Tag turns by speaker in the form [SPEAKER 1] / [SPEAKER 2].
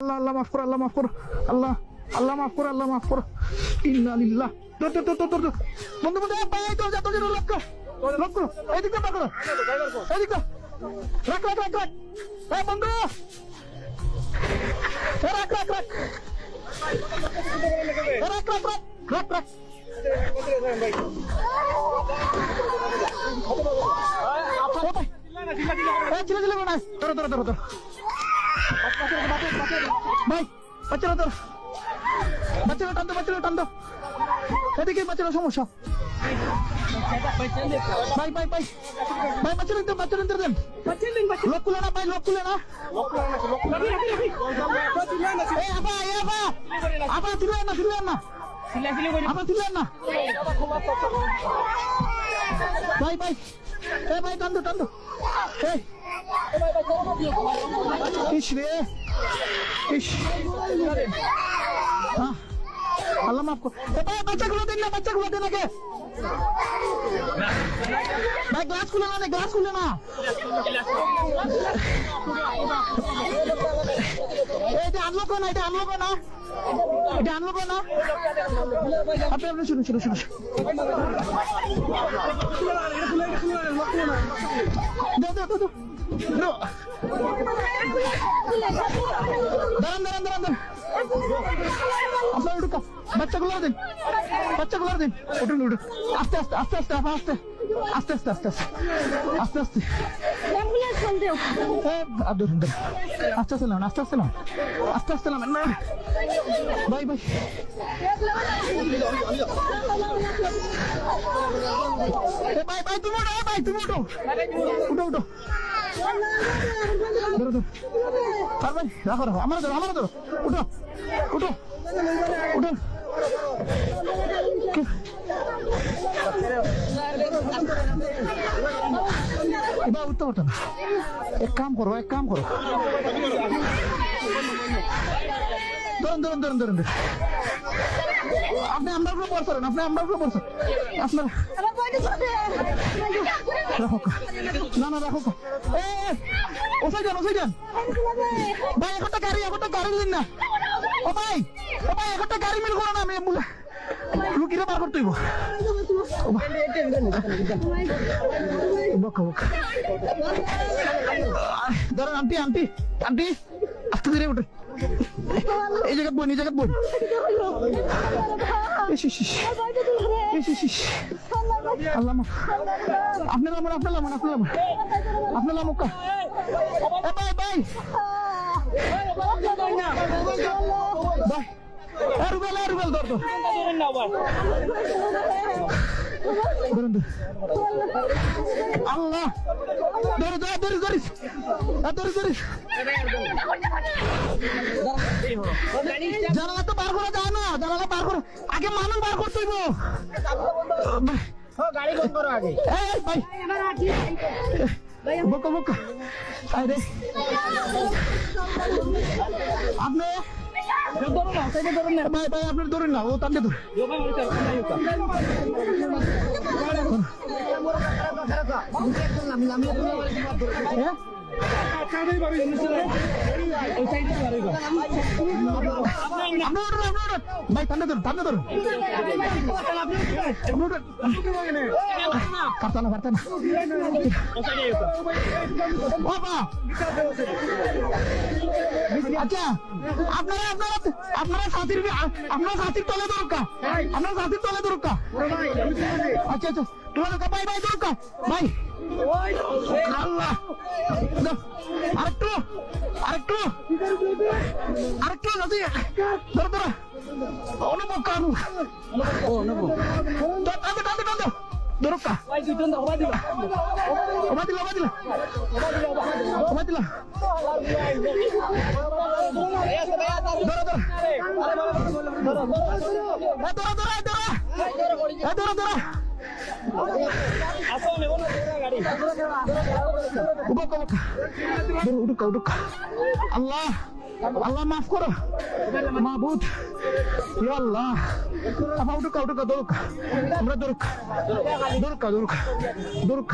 [SPEAKER 1] আল্লাহ আল্লাহ মাফ করো আল্লাহ মাফ করো আল্লাহ আল্লাহ মাফ করো আল্লাহ মাফ করো ইন্না লিল্লাহ তোর তোর তোর তোর বন্ধু বন্ধু পাই তো যা তোর লক করো লক করো এদিকে পা করো এদিকে রাখ রাখ রাখ রাখ এই বন্ধু রাখ রাখ রাখ রাখ রাখ রাখ রাখ ধরো ধরো ধরো ধরো ভাই বাচ্চারা তো। বাচ্চারা টান দো বাচ্চারা টান দো এদিকে বাচ্চারা সমস্যা। ভাই ভাই ভাই ভাই বাচ্চারা তো বাচ্চারা তো দেন লোক কুলে না, ভাই, লোক কুলে না। আবা আবা। আবা তুলেন না তুলেন না। আবা তুলেন না। ভাই ভাই ইস রে। ইস। আল্লাহ মাফ কর। ভাই, বাচ্চাগুলো দিন না, বাচ্চাগুলো দিন আগে। ভাই গ্লাস খুলে না গ্লাস খুলে না। এটা আনলো না এটা আনলো না। এটা আনলো না। আপনি আপনি শুনুন শুনুন শুনুন। দাও। দাও। দাঁড়ান দাঁড়ান দাঁড়ান দাঁড়ান। আপনার উঠুক বাচ্চাগুলো দিন বাচ্চাগুলো দিন উঠুন উঠুন। আস্তে আস্তে আস্তে আস্তে, আপা, আস্তে। আস্তে আস্তে আস্তে আস্তে। আস্তে আস্তে। আস্তে আস্তে নাম আস্তে আস্তে নাম আস্তে আস্তে নাম না। ভাই ভাই ভাই, তুমি এ ভাই, তুমি উঠো উঠো উঠো। ধরো ধরো আর ভাই রাখো রাখো। আমার ধরো আমার ধরো। উঠো উঠো উঠো। এবার উঠতে পারতো না এক কাম করো, এক কাম করো। ধরুন ধরুন ধরুন ধরুন। আপনি আমরা উপরে পড়ছেন আপনি আমরা উপরে পড়ছেন আপনার রাখো না না রাখো এ ওসাই যান ওসাই যান ভাই একটা গাড়ি একটা গাড়ি দিন না। ও ভাই ও ভাই একটা গাড়ি মিল করো না আমি লুকিয়ে বার করতে হইব। ও ভাই। বকা বকা। ধরেন আন্টি আন্টি আন্টি আস্তে ধীরে উঠে। এই জায়গায় বই এই জায়গায় বই ইস ইস ইস ইস ইস ইস আল্লাহ মাফ। আপনি লামুন আপনি লামুন আপনি লামুন আপনি লামুন কা। এ ভাই ভাই। ভাই। এ রুবেল রুবেল ধর। ধর আল্লাহ। ধরে ধরে ধরে ধরিস। ধরে ধরিস জানালা তো বার করা যায় না জানালা বার করে আগে মানুষ বার করতে হইব।
[SPEAKER 2] গাড়ি বন্ধ করো আগে।
[SPEAKER 1] এই ভাই। বকা বকা। ভাই ভাই আপনি ধরুন না তাকে ধর হ্যাঁ? আচ্ছা আপনারা আপনারা আপনারা সাথীর আপনারা সাথীর তলে দরকার আপনারা সাথীর তলে দরকার আচ্ছা আচ্ছা তোমার দরকার ভাই ভাই দরকার ভাই আল্লাহ আরেকটু আরেকটু যদি ধরো। ধরো অনুভব কানু টানতে টানতে টানতে দরকার ওবা দিলা ওবা দিলা। ওবা দিলা। ধরো ধরো। ধরো ধরো ধরো। ধরো ধরো ধরো। উঠুক আল্লাহ আল্লাহ মাফ করো। মাহবুদ আল্লাহ। আপা উঠুক উঠুক, দরুক। আমরা দরুক দরুক দরুক দরুক।